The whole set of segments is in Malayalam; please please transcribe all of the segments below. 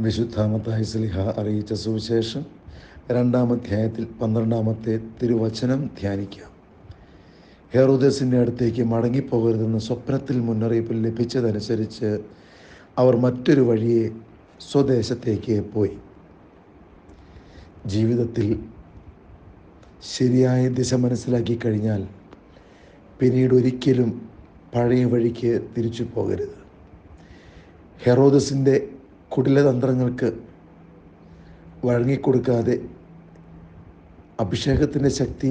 വിശുദ്ധാമത്തായ സ്ലിഹ അറിയിച്ച സുവിശേഷം രണ്ടാം അധ്യായത്തിൽ പന്ത്രണ്ടാമത്തെ തിരുവചനം ധ്യാനിക്കാം ഹെറോദസിന്റെ അടുത്തേക്ക് മടങ്ങിപ്പോകരുതെന്ന് സ്വപ്നത്തിൽ മുന്നറിയിപ്പ് ലഭിച്ചതനുസരിച്ച് അവർ മറ്റൊരു വഴിയെ സ്വദേശത്തേക്ക് പോയി. ജീവിതത്തിൽ ശരിയായ ദിശ മനസ്സിലാക്കി കഴിഞ്ഞാൽ പിന്നീട് ഒരിക്കലും പഴയ വഴിക്ക് തിരിച്ചു പോകരുത്. ഹെറോദസിന്റെ കുടിലതന്ത്രങ്ങൾക്ക് വഴങ്ങിക്കൊടുക്കാതെ അഭിഷേകത്തിന്റെ ശക്തി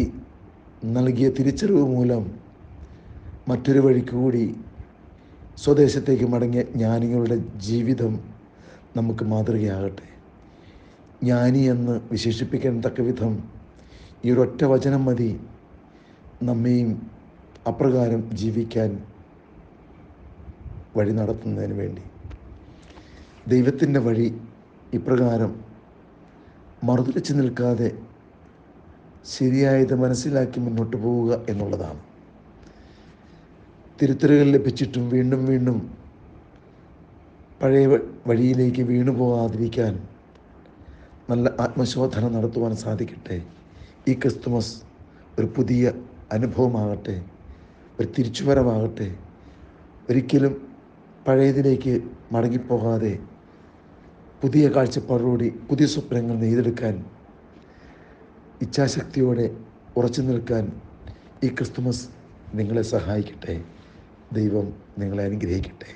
നൽകിയ തിരിച്ചറിവ് മൂലം മറ്റൊരു വഴിക്ക് കൂടി സ്വദേശത്തേക്ക് മടങ്ങിയ ജ്ഞാനികളുടെ ജീവിതം നമുക്ക് മാതൃകയാകട്ടെ. ജ്ഞാനി എന്ന് വിശേഷിപ്പിക്കാൻ തക്ക വിധം ഈ ഒരൊറ്റ വചനം മതി. നമ്മെയും അപ്രകാരം ജീവിക്കാൻ വഴി നടത്തുന്നതിന് വേണ്ടി. ദൈവത്തിന്റെ വഴി ഇപ്രകാരം മറുതിരിച്ച് നിൽക്കാതെ ശരിയായത് മനസ്സിലാക്കി മുന്നോട്ട് പോവുക എന്നുള്ളതാണ്. തിരുത്തലുകൾ ലഭിച്ചിട്ടും വീണ്ടും വീണ്ടും പഴയ വഴിയിലേക്ക് വീണു പോകാതിരിക്കാൻ നല്ല ആത്മശോധന നടത്തുവാൻ സാധിക്കട്ടെ. ഈ ക്രിസ്തുമസ് ഒരു പുതിയ അനുഭവമാകട്ടെ ഒരു തിരിച്ചുവരവാകട്ടെ. ഒരിക്കലും പഴയതിലേക്ക് മടങ്ങിപ്പോകാതെ പുതിയ കാഴ്ചപ്പാടോടി പുതിയ സ്വപ്നങ്ങൾ നെയ്തെടുക്കാൻ ഇച്ഛാശക്തിയോടെ ഉറച്ചു നിൽക്കാൻ ഈ ക്രിസ്തുമസ് നിങ്ങളെ സഹായിക്കട്ടെ. ദൈവം നിങ്ങളെ അനുഗ്രഹിക്കട്ടെ.